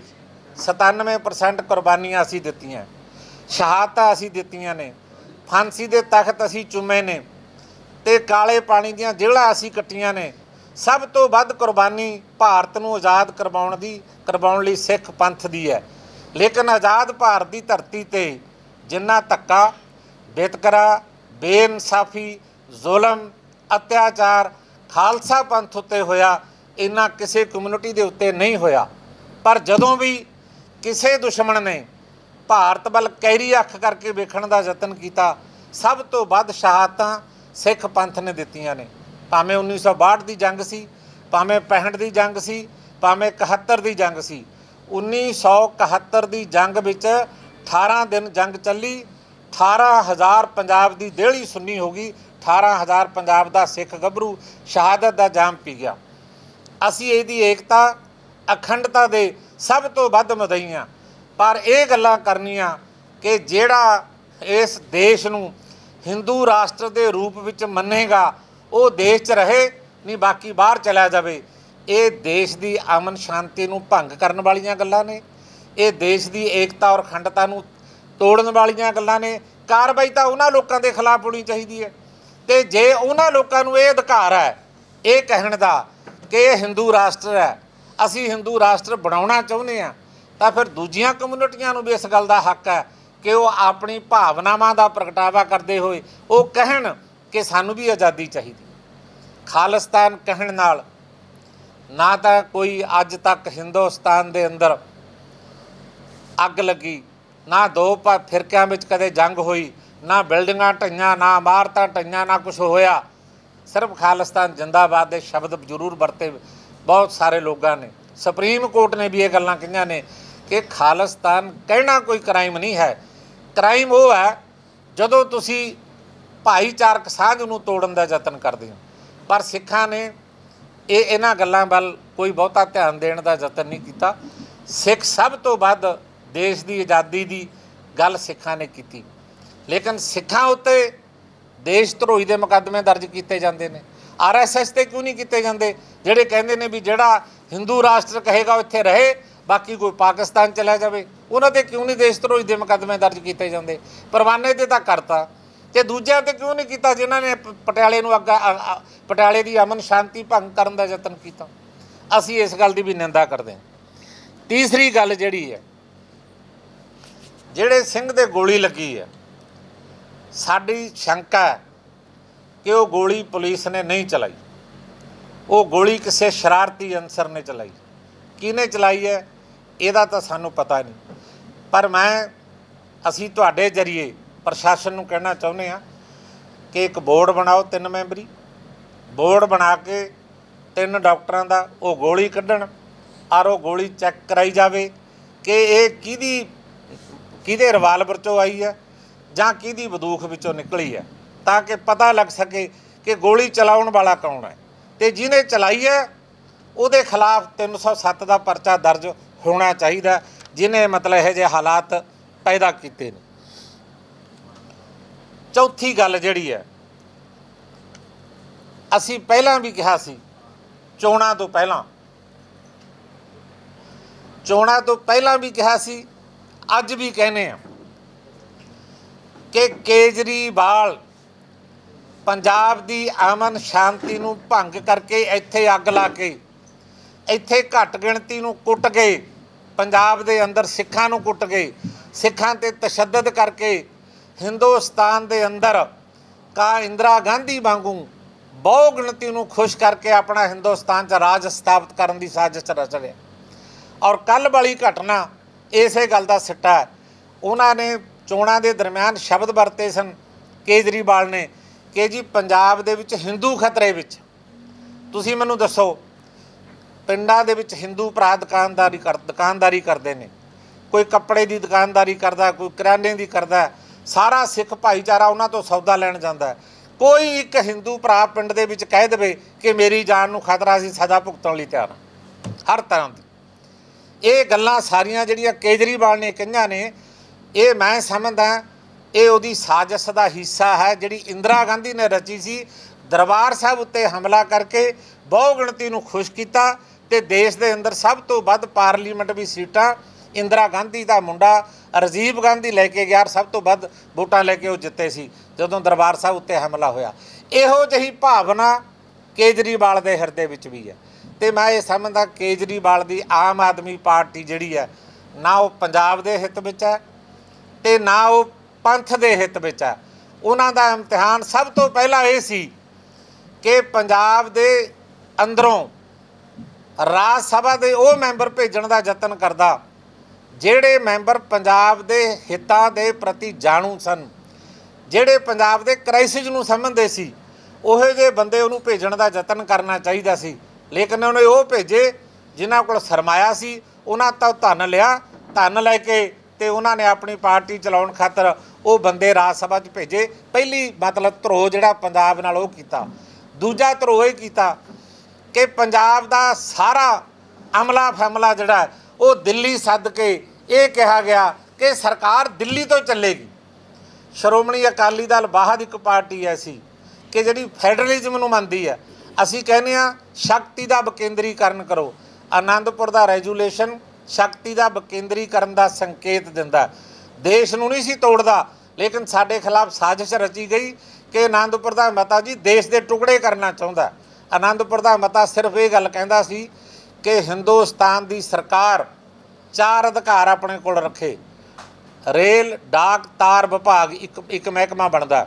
97% ਕੁਰਬਾਨੀਆਂ ਅਸੀਂ ਦਿੱਤੀਆਂ, ਸ਼ਹਾਦਤਾਂ ਅਸੀਂ ਦਿੱਤੀਆਂ ਨੇ ਫਾਂਸੀ ਦੇ ਤਖਤ ਅਸੀਂ ਚੁੰਮੇ ਨੇ ਤੇ ਕਾਲੇ ਪਾਣੀ ਦੀਆਂ ਜੇਲ੍ਹਾਂ ਅਸੀਂ ਕੱਟੀਆਂ ਨੇ। ਸਭ ਤੋਂ ਵੱਧ ਕੁਰਬਾਨੀ ਭਾਰਤ ਨੂੰ ਆਜ਼ਾਦ ਕਰਵਾਉਣ ਦੀ, ਕਰਵਾਉਣ ਲਈ ਸਿੱਖ ਪੰਥ ਦੀ ਹੈ। ਲੇਕਿਨ ਆਜ਼ਾਦ ਭਾਰਤ ਦੀ ਧਰਤੀ ਤੇ ਜਿੰਨਾ ਧੱਕਾ, ਬੇਤਕਰਾ, ਬੇਇਨਸਾਫੀ, ਜ਼ੁਲਮ, ਅਤਿਆਚਾਰ, ਖਾਲਸਾ ਪੰਥ ਉੱਤੇ ਹੋਇਆ, ਇੰਨਾ ਕਿਸੇ ਕਮਿਊਨਿਟੀ ਦੇ ਉੱਤੇ ਨਹੀਂ ਹੋਇਆ। ਪਰ ਜਦੋਂ ਵੀ ਕਿਸੇ ਦੁਸ਼ਮਣ ਨੇ ਭਾਰਤ ਵੱਲ ਕੈਰੀ ਅੱਖ ਕਰਕੇ ਵੇਖਣ ਦਾ ਯਤਨ ਕੀਤਾ, ਸਭ ਤੋਂ ਵੱਧ ਸ਼ਹਾਦਤਾਂ ਸਿੱਖ ਪੰਥ ਨੇ ਦਿੱਤੀਆਂ ਨੇ। ਭਾਵੇਂ 1962 ਦੀ ਜੰਗ ਸੀ, ਭਾਵੇਂ 65 ਦੀ ਜੰਗ ਸੀ, ਭਾਵੇਂ 71 ਦੀ ਜੰਗ ਸੀ 1971 ਦੀ ਜੰਗ ਵਿੱਚ 18 ਦਿਨ ਜੰਗ ਚੱਲੀ 18000 ਪੰਜਾਬ ਦੀ ਦੇਹਲੀ ਸੁੰਨੀ ਹੋ ਗਈ 18000 ਪੰਜਾਬ ਦਾ ਸਿੱਖ ਗੱਭਰੂ ਸ਼ਹਾਦਤ ਦਾ ਜਾਮ ਪੀ ਗਿਆ। ਅਸੀਂ ਇਹਦੀ ਏਕਤਾ, ਅਖੰਡਤਾ ਦੇ ਸਭ ਤੋਂ ਵੱਧ ਮਦਈਆਂ। ਪਰ ਇਹ ਗੱਲਾਂ ਕਰਨੀਆਂ ਕਿ ਜਿਹੜਾ ਇਸ ਦੇਸ਼ ਨੂੰ ਹਿੰਦੂ ਰਾਸ਼ਟਰ ਦੇ ਰੂਪ ਵਿੱਚ ਮੰਨੇਗਾ, ਉਹ ਦੇਸ਼ 'ਚ ਰਹੇ, ਨਹੀਂ ਬਾਕੀ ਬਾਹਰ ਚਲਾ ਜਾਵੇ। ਇਹ ਦੇਸ਼ ਦੀ ਅਮਨ ਸ਼ਾਂਤੀ ਨੂੰ ਭੰਗ ਕਰਨ ਵਾਲੀਆਂ ਗੱਲਾਂ ਨੇ। ਇਹ ਦੇਸ਼ ਦੀ ਏਕਤਾ ਔਰ ਅਖੰਡਤਾ ਨੂੰ ਤੋੜਨ ਵਾਲੀਆਂ ਗੱਲਾਂ ਨੇ। ਕਾਰਵਾਈ ਤਾਂ ਉਹਨਾਂ ਲੋਕਾਂ ਦੇ ਖਿਲਾਫ ਹੋਣੀ ਚਾਹੀਦੀ ਹੈ। ਤੇ ਜੇ ਉਹਨਾਂ ਲੋਕਾਂ ਨੂੰ ਇਹ ਅਧਿਕਾਰ ਹੈ, ਇਹ ਕਹਿਣ ਦਾ ਕਿ ਇਹ ਹਿੰਦੂ ਰਾਸ਼ਟਰ ਹੈ, ਅਸੀਂ ਹਿੰਦੂ ਰਾਸ਼ਟਰ ਬਣਾਉਣਾ ਚਾਹੁੰਦੇ ਆ ਤਾਂ ਫਿਰ ਦੂਜੀਆਂ ਕਮਿਊਨਿਟੀਆਂ ਨੂੰ ਵੀ ਇਸ ਗੱਲ ਦਾ ਹੱਕ ਹੈ ਕਿ ਉਹ ਆਪਣੀ ਭਾਵਨਾਵਾਂ ਦਾ ਪ੍ਰਗਟਾਵਾ ਕਰਦੇ ਹੋਏ ਉਹ ਕਹਿਣ ਕਿ ਸਾਨੂੰ ਵੀ ਆਜ਼ਾਦੀ ਚਾਹੀਦੀ ਖਾਲਿਸਤਾਨ ਕਹਿਣ ਨਾਲ ਨਾ ਤਾਂ ਕੋਈ ਅੱਜ ਤੱਕ ਹਿੰਦੁਸਤਾਨ ਦੇ ਅੰਦਰ ਅੱਗ ਲੱਗੀ, ਨਾ ਦੋ ਫਿਰਕਿਆਂ ਵਿੱਚ ਕਦੇ ਜੰਗ ਹੋਈ, ਨਾ ਬਿਲਡਿੰਗਾਂ ਢਈਆਂ, ਨਾ ਇਮਾਰਤਾਂ ਢਈਆਂ, ਨਾ ਕੁਝ ਹੋਇਆ। ਸਿਰਫ ਖਾਲਿਸਤਾਨ ਜਿੰਦਾਬਾਦ ਦੇ ਸ਼ਬਦ ਜ਼ਰੂਰ ਵਰਤੇ ਬਹੁਤ ਸਾਰੇ ਲੋਕਾਂ ਨੇ। ਸੁਪਰੀਮ ਕੋਰਟ ਨੇ ਵੀ ਇਹ ਗੱਲਾਂ ਕਹੀਆਂ ਨੇ ਕਿ ਖਾਲਿਸਤਾਨ ਕਹਿਣਾ ਕੋਈ ਕ੍ਰਾਈਮ ਨਹੀਂ ਹੈ। ਕ੍ਰਾਈਮ ਉਹ ਹੈ, ਜਦੋਂ ਤੁਸੀਂ ਭਾਈਚਾਰਕ ਸਾਂਝ ਨੂੰ ਤੋੜਨ ਦਾ ਯਤਨ ਕਰਦੇ ਹੋ। ਪਰ ਸਿੱਖਾਂ ਨੇ ਇਹ ਇਹਨਾਂ ਗੱਲਾਂ ਵੱਲ ਕੋਈ ਬਹੁਤਾ ਧਿਆਨ ਦੇਣ ਦਾ ਯਤਨ ਨਹੀਂ ਕੀਤਾ। ਸਿੱਖ ਸਭ ਤੋਂ ਵੱਧ ਦੇਸ਼ ਦੀ ਆਜ਼ਾਦੀ ਦੀ ਗੱਲ ਸਿੱਖਾਂ ਨੇ ਕੀਤੀ। ਲੇਕਿਨ ਸਿੱਖਾਂ ਉੱਤੇ ਦੇਸ਼ ਧਰੋਹੀ ਦੇ ਮੁਕੱਦਮੇ ਦਰਜ ਕੀਤੇ ਜਾਂਦੇ ਨੇ। ਆਰਐਸਐਸ ਤੇ ਕਿਉਂ ਨਹੀਂ ਕੀਤੇ ਜਾਂਦੇ? ਜਿਹੜੇ ਕਹਿੰਦੇ ਨੇ ਵੀ ਜਿਹੜਾ ਹਿੰਦੂ ਰਾਸ਼ਟਰ ਕਹੇਗਾ, ਉਹ ਇੱਥੇ ਰਹੇ। ਬਾਕੀ ਕੋਈ ਪਾਕਿਸਤਾਨ ਚਲਾ ਜਾਵੇ, ਉਹਨਾਂ ਤੇ ਕਿਉਂ ਨਹੀਂ ਦੇਸ਼ ਧਰੋਹੀ ਦੇ ਮੁਕੱਦਮੇ ਦਰਜ ਕੀਤੇ ਜਾਂਦੇ? ਪਰਵਾਨੇ ਤੇ ਤਾਂ ਕਰਤਾ। ਤੇ ਦੂਜਿਆਂ ਤੇ ਕਿਉਂ ਨਹੀਂ ਕੀਤਾ, ਜਿਨ੍ਹਾਂ ਨੇ ਪਟਿਆਲੇ ਨੂੰ ਅੱਗਾ ਪਟਿਆਲੇ ਦੀ ਅਮਨ ਸ਼ਾਂਤੀ ਭੰਗ ਕਰਨ ਦਾ ਯਤਨ ਕੀਤਾ, ਅਸੀਂ ਇਸ ਗੱਲ ਦੀ ਵੀ ਨਿੰਦਾ ਕਰਦੇ ਹਾਂ। ਤੀਸਰੀ ਗੱਲ ਜਿਹੜੀ ਹੈ, ਜਿਹੜੇ ਸਿੰਘ ਦੇ ਗੋਲੀ ਲੱਗੀ ਹੈ, ਸਾਡੀ ਸ਼ੰਕਾ ਹੈ ਕਿ ਉਹ ਗੋਲੀ ਪੁਲਿਸ ਨੇ ਨਹੀਂ ਚਲਾਈ। ਉਹ ਗੋਲੀ ਕਿਸੇ ਸ਼ਰਾਰਤੀ ਅਨਸਰ ਨੇ ਚਲਾਈ। ਕਿਹਨੇ ਚਲਾਈ ਹੈ? ਇਹਦਾ ਤਾਂ ਸਾਨੂੰ ਪਤਾ ਨਹੀਂ। ਪਰ ਮੈਂ, ਅਸੀਂ ਤੁਹਾਡੇ ਜਰੀਏ ਪ੍ਰਸ਼ਾਸਨ ਨੂੰ ਕਹਿਣਾ ਚਾਹੁੰਦੇ ਆ ਕਿ ਇੱਕ ਬੋਰਡ ਬਣਾਓ ਤਿੰਨ ਮੈਂਬਰੀ। ਬੋਰਡ ਬਣਾ ਕੇ ਤਿੰਨ ਡਾਕਟਰਾਂ ਦਾ ਉਹ ਗੋਲੀ ਕੱਢਣ ਆਰ ਉਹ ਗੋਲੀ ਚੈੱਕ ਕਰਾਈ ਜਾਵੇ ਕਿ ਇਹ ਕਿਹਦੀ, ਕਿਹਦੇ ਰਿਵਾਲਵਰ ਚੋਂ ਆਈ ਹੈ ਜਾਂ ਕਿਹਦੀ ਬੰਦੂਕ ਵਿੱਚੋਂ ਨਿਕਲੀ ਹੈ ਤਾਂ ਕਿ ਪਤਾ ਲੱਗ ਸਕੇ ਕਿ ਗੋਲੀ ਚਲਾਉਣ ਵਾਲਾ ਕੌਣ ਹੈ। ਤੇ ਜਿਹਨੇ ਚਲਾਈ ਹੈ, ਉਹਦੇ ਖਿਲਾਫ 307 ਦਾ ਪਰਚਾ ਦਰਜ ਹੋਣਾ ਚਾਹੀਦਾ, ਜਿਹਨੇ ਮਤਲਬ ਇਹ ਜਿਹੇ ਹਾਲਾਤ ਪੈਦਾ ਕੀਤੇ ਨੇ। ਚੌਥੀ ਗੱਲ ਜਿਹੜੀ ਹੈ, ਅਸੀਂ ਪਹਿਲਾਂ ਵੀ ਕਿਹਾ ਸੀ, ਚੋਣਾਂ ਤੋਂ ਪਹਿਲਾਂ। ਚੋਣਾਂ ਤੋਂ ਪਹਿਲਾਂ ਵੀ ਕਿਹਾ ਸੀ, ਅੱਜ ਵੀ ਕਹਿੰਦੇ ਆ ਕਿ ਕੇਜਰੀਵਾਲ ਪੰਜਾਬ ਦੀ ਅਮਨ ਸ਼ਾਂਤੀ ਨੂੰ ਭੰਗ ਕਰਕੇ ਇੱਥੇ ਅੱਗ ਲਾ ਕੇ ਇੱਥੇ ਘੱਟ ਗਿਣਤੀ ਨੂੰ ਕੁੱਟ ਗਏ। ਪੰਜਾਬ ਦੇ ਅੰਦਰ ਸਿੱਖਾਂ ਨੂੰ ਕੁੱਟ ਗਏ। ਸਿੱਖਾਂ ਤੇ ਤਸ਼ੱਦਦ ਕਰਕੇ ਹਿੰਦੁਸਤਾਨ ਦੇ ਅੰਦਰ ਕਾ ਇੰਦਰਾ ਗਾਂਧੀ ਵਾਂਗੂ ਬਹੁ ਗਿਣਤੀ ਨੂੰ ਖੁਸ਼ ਕਰਕੇ ਆਪਣਾ ਹਿੰਦੁਸਤਾਨ 'ਚ ਰਾਜ ਸਥਾਪਿਤ ਕਰਨ ਦੀ ਸਾਜ਼ਿਸ਼ ਰਚ ਰਿਹਾ ਔਰ ਕੱਲ ਵਾਲੀ ਘਟਨਾ ਇਸੇ ਗੱਲ ਦਾ ਸਿੱਟਾ ਹੈ। ਉਹਨਾਂ ਨੇ ਚੋਣਾਂ ਦੇ ਦਰਮਿਆਨ ਸ਼ਬਦ ਵਰਤੇ ਸਨ। ਕੇਜਰੀਵਾਲ ਨੇ ਕਿ ਜੀ ਪੰਜਾਬ ਦੇ ਵਿੱਚ ਹਿੰਦੂ ਖਤਰੇ ਵਿੱਚ। ਤੁਸੀਂ ਮੈਨੂੰ ਦੱਸੋ ਪਿੰਡਾਂ ਦੇ ਵਿੱਚ ਹਿੰਦੂ ਭਰਾ ਦੁਕਾਨਦਾਰੀ ਕਰ, ਦੁਕਾਨਦਾਰੀ ਕਰਦੇ ਨੇ। ਕੋਈ ਕੱਪੜੇ ਦੀ ਦੁਕਾਨਦਾਰੀ ਕਰਦਾ, ਕੋਈ ਕਿਰਾਨੇ ਦੀ ਕਰਦਾ, ਸਾਰਾ ਸਿੱਖ ਭਾਈਚਾਰਾ ਉਹਨਾਂ ਤੋਂ ਸੌਦਾ ਲੈਣ ਜਾਂਦਾ ਕੋਈ ਇੱਕ ਹਿੰਦੂ ਭਰਾ ਪਿੰਡ ਦੇ ਵਿੱਚ ਕਹਿ ਦੇਵੇ ਕਿ ਮੇਰੀ ਜਾਨ ਨੂੰ ਖਤਰਾ ਸੀ ਸਜ਼ਾ ਭੁਗਤਣ ਲਈ ਤਿਆਰ ਹਾਂ। ਹਰ ਤਰ੍ਹਾਂ ਦੀ। ਇਹ ਗੱਲਾਂ ਸਾਰੀਆਂ ਜਿਹੜੀਆਂ ਕੇਜਰੀਵਾਲ ਨੇ ਕਹੀਆਂ ਨੇ, ਇਹ ਮੈਂ ਸਮਝਦਾ ਇਹ ਉਹਦੀ ਸਾਜ਼ਿਸ਼ ਦਾ ਹਿੱਸਾ ਹੈ, ਜਿਹੜੀ ਇੰਦਰਾ ਗਾਂਧੀ ਨੇ ਰਚੀ ਸੀ। ਦਰਬਾਰ ਸਾਹਿਬ ਉੱਤੇ ਹਮਲਾ ਕਰਕੇ ਬਹੁਗਿਣਤੀ ਨੂੰ ਖੁਸ਼ ਕੀਤਾ ਤੇ ਦੇਸ਼ ਦੇ ਅੰਦਰ ਸਭ ਤੋਂ ਵੱਧ ਪਾਰਲੀਮੈਂਟ ਵੀ ਸੀਟਾਂ ਇੰਦਰਾ ਗਾਂਧੀ ਦਾ ਮੁੰਡਾ ਰਾਜੀਵ ਗਾਂਧੀ ਲੈ ਕੇ ਗਿਆ ਔਰ ਸਭ ਤੋਂ ਵੱਧ ਵੋਟਾਂ ਲੈ ਕੇ ਉਹ ਜਿੱਤੇ ਸੀ, ਜਦੋਂ ਦਰਬਾਰ ਸਾਹਿਬ ਉੱਤੇ ਹਮਲਾ ਹੋਇਆ। ਇਹੋ ਜਿਹੀ ਭਾਵਨਾ ਕੇਜਰੀਵਾਲ ਦੇ ਹਿਰਦੇ ਵਿੱਚ ਵੀ ਹੈ। ਤੇ ਮੈਂ ਇਹ ਸਮਝਦਾ ਕੇਜਰੀਵਾਲ ਦੀ ਆਮ ਆਦਮੀ ਪਾਰਟੀ ਜਿਹੜੀ ਹੈ, ਨਾ ਉਹ ਪੰਜਾਬ ਦੇ ਹਿੱਤ ਵਿੱਚ ਹੈ ਤੇ ਨਾ ਉਹ ਪੰਥ ਦੇ ਹਿੱਤ ਵਿੱਚ ਹੈ। ਉਹਨਾਂ ਦਾ ਇਮਤਿਹਾਨ ਸਭ ਤੋਂ ਪਹਿਲਾਂ ਇਹ ਸੀ ਕਿ ਪੰਜਾਬ ਦੇ ਅੰਦਰੋਂ ਰਾਜ ਸਭਾ ਦੇ ਉਹ ਮੈਂਬਰ ਭੇਜਣ ਦਾ ਯਤਨ ਕਰਦਾ, ਜਿਹੜੇ ਮੈਂਬਰ ਪੰਜਾਬ ਦੇ ਹਿੱਤਾਂ ਦੇ ਪ੍ਰਤੀ ਜਾਣੂ ਸਨ, ਜਿਹੜੇ ਪੰਜਾਬ ਦੇ ਕ੍ਰਾਈਸਿਸ ਨੂੰ ਸਮਝਦੇ ਸੀ, ਉਹੋ ਜਿਹੇ ਬੰਦੇ ਉਹਨੂੰ ਭੇਜਣ ਦਾ ਯਤਨ ਕਰਨਾ ਚਾਹੀਦਾ ਸੀ। ਲੇਕਿਨ ਉਹਨੇ ਉਹ ਭੇਜੇ, ਜਿਨ੍ਹਾਂ ਕੋਲ ਸਰਮਾਇਆ ਸੀ, ਉਹਨਾਂ ਤੋਂ ਧਨ ਲਿਆ, ਧਨ ਲੈ ਕੇ ਤੇ ਉਹਨਾਂ ਨੇ ਆਪਣੀ ਪਾਰਟੀ ਚਲਾਉਣ ਖਾਤਰ ਉਹ ਬੰਦੇ ਰਾਜ ਸਭਾ 'ਚ ਭੇਜੇ। ਪਹਿਲੀ ਮਤਲਬ ਧਰੋ ਜਿਹੜਾ ਪੰਜਾਬ ਨਾਲ ਉਹ ਕੀਤਾ। ਦੂਜਾ ਧਰੋ ਇਹ ਕੀਤਾ ਕਿ ਪੰਜਾਬ ਦਾ ਸਾਰਾ ਅਮਲਾ ਫੈਮਲਾ ਜਿਹੜਾ ਉਹ ਦਿੱਲੀ ਸੱਦ ਕੇ ਇਹ ਕਿਹਾ ਗਿਆ ਕਿ ਸਰਕਾਰ ਦਿੱਲੀ ਤੋਂ ਚੱਲੇਗੀ। ਸ਼੍ਰੋਮਣੀ ਅਕਾਲੀ ਦਲ ਬਾਹਰ ਇੱਕ ਪਾਰਟੀ ਐਸੀ ਕਿ ਜਿਹੜੀ ਫੈਡਰਲਿਜ਼ਮ ਨੂੰ ਮੰਨਦੀ ਹੈ। ਅਸੀਂ ਕਹਿੰਦੇ ਆ ਸ਼ਕਤੀ ਦਾ ਵਿਕੇਂਦਰੀਕਰਨ ਕਰੋ। ਆਨੰਦਪੁਰ ਦਾ ਰੈਜੂਲੇਸ਼ਨ ਸ਼ਕਤੀ ਦਾ ਵਿਕੇਂਦਰੀਕਰਨ ਦਾ ਸੰਕੇਤ ਦਿੰਦਾ ਦੇਸ਼ ਨੂੰ ਨਹੀਂ ਸੀ ਤੋੜਦਾ, ਲੇਕਿਨ ਸਾਡੇ ਖਿਲਾਫ ਸਾਜ਼ਿਸ਼ ਰਚੀ ਗਈ ਕਿ ਆਨੰਦਪੁਰ ਦਾ ਮਤਾ ਜੀ ਦੇਸ਼ ਦੇ ਟੁਕੜੇ ਕਰਨਾ ਚਾਹੁੰਦਾ ਆਨੰਦਪੁਰ ਦਾ ਮਤਾ ਸਿਰਫ ਇਹ ਗੱਲ ਕਹਿੰਦਾ ਸੀ ਕਿ ਹਿੰਦੁਸਤਾਨ ਦੀ ਸਰਕਾਰ ਚਾਰ ਅਧਿਕਾਰ ਆਪਣੇ ਕੋਲ ਰੱਖੇ। ਰੇਲ, ਡਾਕ, ਤਾਰ ਵਿਭਾਗ ਇੱਕ ਇੱਕ ਮਹਿਕਮਾ ਬਣਦਾ।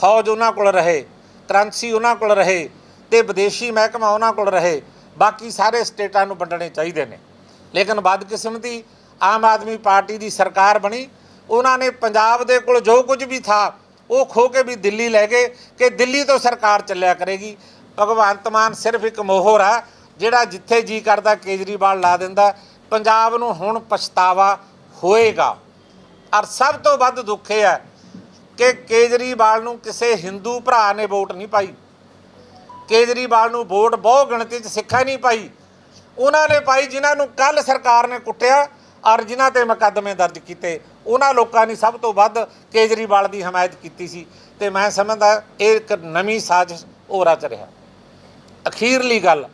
ਫੌਜ ਉਹਨਾਂ ਕੋਲ ਰਹੇ, ਕਰੰਸੀ ਉਹਨਾਂ ਕੋਲ ਰਹੇ ਤੇ ਵਿਦੇਸ਼ੀ ਮਹਿਕਮਾ ਉਹਨਾਂ ਕੋਲ ਰਹੇ। ਬਾਕੀ ਸਾਰੇ ਸਟੇਟਾਂ ਨੂੰ ਵੰਡਣੇ ਚਾਹੀਦੇ ਨੇ। ਲੇਕਿਨ ਬਦਕਿਸਮਤੀ ਆਮ ਆਦਮੀ ਪਾਰਟੀ ਦੀ ਸਰਕਾਰ ਬਣੀ। ਉਹਨਾਂ ਨੇ ਪੰਜਾਬ ਦੇ ਕੋਲ ਜੋ ਕੁਝ ਵੀ ਥਾ, ਉਹ ਖੋ ਕੇ ਵੀ ਦਿੱਲੀ ਲੈ ਗਏ ਕਿ ਦਿੱਲੀ ਤੋਂ ਸਰਕਾਰ ਚੱਲਿਆ ਕਰੇਗੀ। ਭਗਵੰਤ ਮਾਨ ਸਿਰਫ ਇੱਕ ਮੋਹਰ ਆ, ਜਿਹੜਾ ਜਿੱਥੇ ਜੀ ਕਰਦਾ ਕੇਜਰੀਵਾਲ ਲਾ ਦਿੰਦਾ। ਪੰਜਾਬ ਨੂੰ ਹੁਣ ਪਛਤਾਵਾ ਹੋਏਗਾ। ਔਰ ਸਭ ਤੋਂ ਵੱਧ ਦੁੱਖ ਇਹ ਹੈ ਕਿ ਕੇਜਰੀਵਾਲ ਨੂੰ ਕਿਸੇ ਹਿੰਦੂ ਭਰਾ ਨੇ ਵੋਟ ਨਹੀਂ ਪਾਈ। ਕੇਜਰੀਵਾਲ ਨੂੰ ਵੋਟ ਬਹੁ ਗਿਣਤੀ 'ਚ ਸਿੱਖਾਂ ਨਹੀਂ ਪਾਈ। ਉਹਨਾਂ ਨੇ ਪਾਈ ਜਿਨ੍ਹਾਂ ਨੂੰ ਕੱਲ ਸਰਕਾਰ ਨੇ ਕੁੱਟਿਆ ਔਰ ਜਿਨ੍ਹਾਂ ਤੇ ਮੁਕੱਦਮੇ ਦਰਜ ਕੀਤੇ। ਉਹਨਾਂ ਲੋਕਾਂ ਨੇ ਸਭ ਤੋਂ ਵੱਧ ਕੇਜਰੀਵਾਲ ਦੀ ਹਮਾਇਤ ਕੀਤੀ ਸੀ। ਤੇ ਮੈਂ ਸਮਝਦਾ ਇਹ ਇੱਕ ਨਵੀਂ ਸਾਜ਼ਿਸ਼ ਹੋ ਰਚ ਰਿਹਾ। ਅਖੀਰਲੀ ਗੱਲ,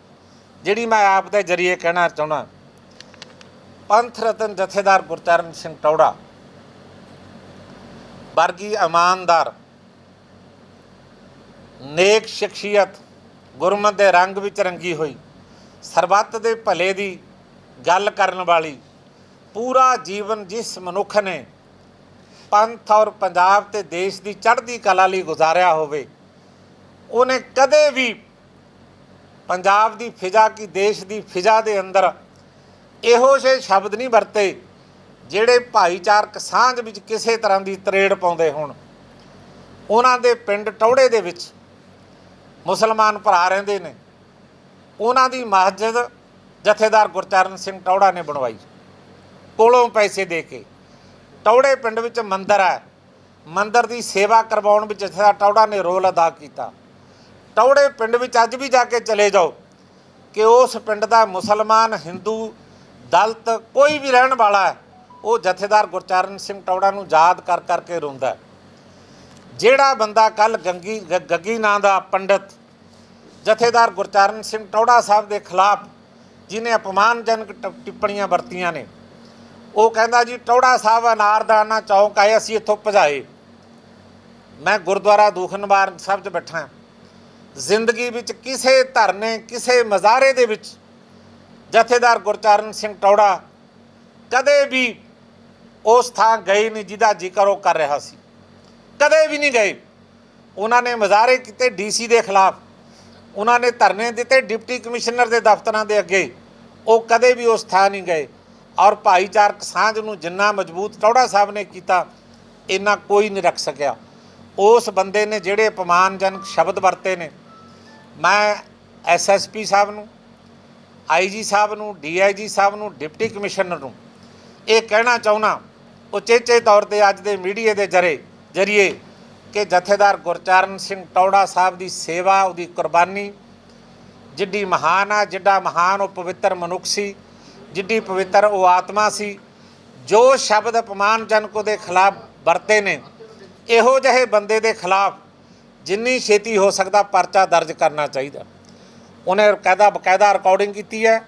ਜਿਹੜੀ ਮੈਂ ਆਪ ਦੇ ਜਰੀਏ ਕਹਿਣਾ ਚਾਹੁੰਦਾ, ਪੰਥ ਰਤਨ ਜਥੇਦਾਰ ਗੁਰਚਰਨ ਸਿੰਘ ਟੌੜਾ, ਵਰਗੀ ਇਮਾਨਦਾਰ, ਨੇਕ ਸ਼ਖਸੀਅਤ, ਗੁਰਮਤ ਦੇ ਰੰਗ ਵਿੱਚ ਰੰਗੀ ਹੋਈ, ਸਰਬੱਤ ਦੇ ਭਲੇ ਦੀ ਗੱਲ ਕਰਨ ਵਾਲੀ, ਪੂਰਾ ਜੀਵਨ ਜਿਸ ਮਨੁੱਖ ਨੇ ਪੰਥ ਔਰ ਪੰਜਾਬ ਤੇ ਦੇਸ਼ ਦੀ ਚੜ੍ਹਦੀ ਕਲਾ ਲਈ ਗੁਜ਼ਾਰਿਆ ਹੋਵੇ, ਉਹਨੇ ਕਦੇ ਵੀ ਪੰਜਾਬ ਦੀ ਫਿਜ਼ਾ ਕੀ ਦੇਸ਼ ਦੀ ਫਿਜ਼ਾ ਦੇ ਅੰਦਰ ਇਹੋ ਜਿਹੇ ਸ਼ਬਦ ਨਹੀਂ ਵਰਤੇ ਜਿਹੜੇ ਭਾਈਚਾਰਕ ਸਾਂਝ ਵਿੱਚ ਕਿਸੇ ਤਰ੍ਹਾਂ ਦੀ ਤਰੇੜ ਪਾਉਂਦੇ ਹੋਣ। ਉਹਨਾਂ ਦੇ ਪਿੰਡ ਟੌੜੇ ਦੇ ਵਿੱਚ ਮੁਸਲਮਾਨ ਭਰਾ ਰਹਿੰਦੇ ਨੇ। ਉਹਨਾਂ ਦੀ ਮਸਜਿਦ ਜਥੇਦਾਰ ਗੁਰਚਰਨ ਸਿੰਘ ਟੌੜਾ ਨੇ ਬਣਵਾਈ। ਕੋਲੋਂ ਪੈਸੇ ਦੇ ਕੇ। ਟੌੜੇ ਪਿੰਡ ਵਿੱਚ ਮੰਦਰ ਹੈ। ਮੰਦਰ ਦੀ ਸੇਵਾ ਕਰਵਾਉਣ ਵਿੱਚ ਜਥੇਦਾਰ ਟੌੜਾ ਨੇ ਰੋਲ ਅਦਾ ਕੀਤਾ। ਟੌੜੇ ਪਿੰਡ ਵਿੱਚ ਅੱਜ ਵੀ ਜਾ ਕੇ ਚਲੇ ਜਾਓ ਕਿ ਉਸ ਪਿੰਡ ਦਾ ਮੁਸਲਮਾਨ, ਹਿੰਦੂ, ਦਲਤ ਕੋਈ ਵੀ ਰਹਿਣ ਵਾਲਾ ਹੈ, ਉਹ ਜਥੇਦਾਰ ਗੁਰਚਰਨ ਸਿੰਘ ਟੌੜਾ ਨੂੰ ਯਾਦ ਕਰ ਕਰਕੇ ਰੋਂਦਾ ਜਿਹੜਾ ਬੰਦਾ ਕੱਲ ਗੰਗੀ ਗ- ਗੱਗੀ ਨਾਂ ਦਾ ਪੰਡਤ ਜਥੇਦਾਰ ਗੁਰਚਰਨ ਸਿੰਘ ਟੌੜਾ ਸਾਹਿਬ ਦੇ ਖਿਲਾਫ ਜਿਨੇ ਅਪਮਾਨਜਨਕ ਟ- ਟਿੱਪਣੀਆਂ ਵਰਤੀਆਂ ਨੇ, ਉਹ ਕਹਿੰਦਾ ਜੀ, ਟੌੜਾ ਸਾਹਿਬ ਅਨਾਰਦਾਨਾ ਚੌਂਕ ਆਏ, ਅਸੀਂ ਇੱਥੋਂ ਭਜਾਏ। ਮੈਂ ਗੁਰਦੁਆਰਾ ਦੂਖਨਵਾਰ ਸਾਹਿਬ 'ਚ ਬੈਠਾ ਜ਼ਿੰਦਗੀ ਵਿੱਚ ਕਿਸੇ ਧਰਨੇ, ਕਿਸੇ ਮਜ਼ਾਰੇ ਦੇ ਵਿੱਚ ਜਥੇਦਾਰ ਗੁਰਚਰਨ ਸਿੰਘ ਟੌੜਾ ਕਦੇ ਵੀ ਉਸ ਥਾਂ ਗਏ ਨਹੀਂ ਜਿਹਦਾ ਜ਼ਿਕਰ ਉਹ ਕਰ ਰਿਹਾ ਸੀ। ਕਦੇ ਵੀ ਨਹੀਂ ਗਏ। ਉਹਨਾਂ ਨੇ ਮਜ਼ਾਰੇ ਕੀਤੇ ਡੀਸੀ ਦੇ ਖਿਲਾਫ। ਉਹਨਾਂ ਨੇ ਧਰਨੇ ਦਿੱਤੇ ਡਿਪਟੀ ਕਮਿਸ਼ਨਰ ਦੇ ਦਫ਼ਤਰਾਂ ਦੇ ਅੱਗੇ। ਉਹ ਕਦੇ ਵੀ ਉਸ ਥਾਂ ਨਹੀਂ ਗਏ। ਔਰ ਭਾਈਚਾਰਕ ਸਾਂਝ ਨੂੰ ਜਿੰਨਾ ਮਜ਼ਬੂਤ ਟੌੜਾ ਸਾਹਿਬ ਨੇ ਕੀਤਾ, ਇੰਨਾ ਕੋਈ ਨਹੀਂ ਰੱਖ ਸਕਿਆ। ਉਸ ਬੰਦੇ ਨੇ ਜਿਹੜੇ ਅਪਮਾਨਜਨਕ ਸ਼ਬਦ ਵਰਤੇ ਨੇ, ਮੈਂ ਐਸਐਸਪੀ ਸਾਹਿਬ ਨੂੰ ਆਈਜੀ ਸਾਹਿਬ ਨੂੰ ਡੀਆਈਜੀ ਸਾਹਿਬ ਨੂੰ, ਡਿਪਟੀ ਕਮਿਸ਼ਨਰ ਨੂੰ ਇਹ ਕਹਿਣਾ ਚਾਹੁੰਨਾ ਉਚੇਚੇ ਤੌਰ ਤੇ ਅੱਜ ਦੇ ਮੀਡੀਆ ਦੇ ਜਰੇ, ਜਰੀਏ ਕਿ ਜਥੇਦਾਰ ਗੁਰਚਰਨ ਸਿੰਘ ਟੌੜਾ ਸਾਹਿਬ ਦੀ ਸੇਵਾ, ਉਹਦੀ ਕੁਰਬਾਨੀ, ਜਿੱਡੀ ਮਹਾਨ ਆ, ਜਿੱਡਾ ਮਹਾਨ ਉਹ ਪਵਿੱਤਰ ਮਨੁੱਖ ਸੀ, ਜਿੱਡੀ ਪਵਿੱਤਰ ਉਹ ਆਤਮਾ ਸੀ, ਜੋ ਸ਼ਬਦ ਅਪਮਾਨਜਨਕ ਉਹਦੇ ਖਿਲਾਫ ਵਰਤੇ ਨੇ ਇਹੋ ਜਿਹੇ ਬੰਦੇ ਦੇ ਖਿਲਾਫ ਜਿੰਨੀ ਛੇਤੀ ਹੋ ਸਕਦਾ ਪਰਚਾ ਦਰਜ ਕਰਨਾ ਚਾਹੀਦਾ। ਉਹਨੇ ਬਕਾਇਦਾ ਬਕਾਇਦਾ ਰਿਕਾਰਡਿੰਗ ਕੀਤੀ ਹੈ,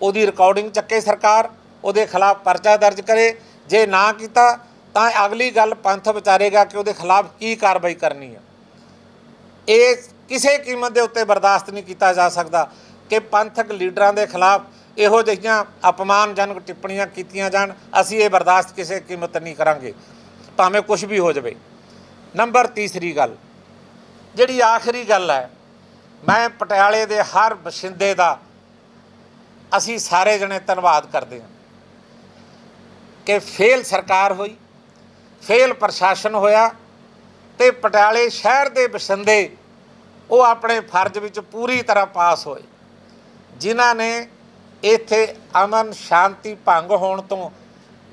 ਉਹਦੀ ਰਿਕਾਰਡਿੰਗ ਚੱਕੇ ਸਰਕਾਰ, ਉਹਦੇ ਖਿਲਾਫ ਪਰਚਾ ਦਰਜ ਕਰੇ। ਜੇ ਨਾ ਕੀਤਾ, ਤਾਂ ਅਗਲੀ ਗੱਲ ਪੰਥ ਵਿਚਾਰੇਗਾ ਕਿ ਉਹਦੇ ਖਿਲਾਫ ਕੀ ਕਾਰਵਾਈ ਕਰਨੀ ਹੈ। ਇਹ ਕਿਸੇ ਕੀਮਤ ਦੇ ਉੱਤੇ ਬਰਦਾਸ਼ਤ ਨਹੀਂ ਕੀਤਾ ਜਾ ਸਕਦਾ ਕਿ ਪੰਥਕ ਲੀਡਰਾਂ ਦੇ ਖਿਲਾਫ ਇਹੋ ਜਿਹੀਆਂ ਅਪਮਾਨਜਨਕ ਟਿੱਪਣੀਆਂ ਕੀਤੀਆਂ ਜਾਣ। ਅਸੀਂ ਇਹ ਬਰਦਾਸ਼ਤ ਕਿਸੇ ਕੀਮਤ ਨਹੀਂ ਕਰਾਂਗੇ, ਭਾਵੇਂ ਕੁਝ ਵੀ ਹੋ ਜਾਵੇ। ਨੰਬਰ ਤੀਸਰੀ ਗੱਲ, ਜਿਹੜੀ ਆਖਰੀ ਗੱਲ ਹੈ, ਮੈਂ ਪਟਿਆਲੇ ਦੇ ਹਰ ਬਸ਼ਿੰਦੇ ਦਾ ਅਸੀਂ ਸਾਰੇ ਜਣੇ ਧੰਨਵਾਦ ਕਰਦੇ ਹਾਂ ਕਿ ਫੇਲ ਸਰਕਾਰ ਹੋਈ, ਫੇਲ ਪ੍ਰਸ਼ਾਸਨ ਹੋਇਆ ਤੇ ਪਟਿਆਲੇ ਸ਼ਹਿਰ ਦੇ ਬਸਿੰਦੇ ਉਹ ਆਪਣੇ ਫਰਜ਼ ਵਿੱਚ ਪੂਰੀ ਤਰ੍ਹਾਂ ਪਾਸ ਹੋਏ, ਜਿਨ੍ਹਾਂ ਨੇ ਇੱਥੇ ਅਮਨ ਸ਼ਾਂਤੀ ਭੰਗ ਹੋਣ ਤੋਂ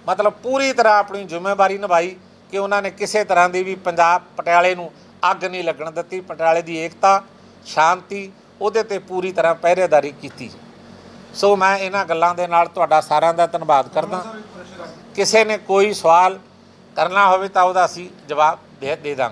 ਮਤਲਬ ਪੂਰੀ ਤਰ੍ਹਾਂ ਆਪਣੀ ਜ਼ਿੰਮੇਵਾਰੀ ਨਿਭਾਈ। ਕਿ ਉਹਨਾਂ ਨੇ ਕਿਸੇ ਤਰ੍ਹਾਂ ਦੀ ਵੀ ਪੰਜਾਬ ਪਟਿਆਲੇ ਨੂੰ ਅੱਗ ਨਹੀਂ ਲੱਗਣ ਦਿੱਤੀ। ਪਟਿਆਲੇ ਦੀ ਏਕਤਾ, ਸ਼ਾਂਤੀ, ਉਹਦੇ ਤੇ ਪੂਰੀ ਤਰ੍ਹਾਂ ਪਹਿਰੇਦਾਰੀ ਕੀਤੀ। ਸੋ ਮੈਂ ਇਹਨਾਂ ਗੱਲਾਂ ਦੇ ਨਾਲ ਤੁਹਾਡਾ ਸਾਰਿਆਂ ਦਾ ਧੰਨਵਾਦ ਕਰਦਾ। ਕਿਸੇ ਨੇ ਕੋਈ ਸਵਾਲ ਕਰਨਾ ਹੋਵੇ ਤਾਂ ਉਹਦਾ ਅਸੀਂ ਜਵਾਬ ਦੇ ਦੇ ਦਾਂਗੇ।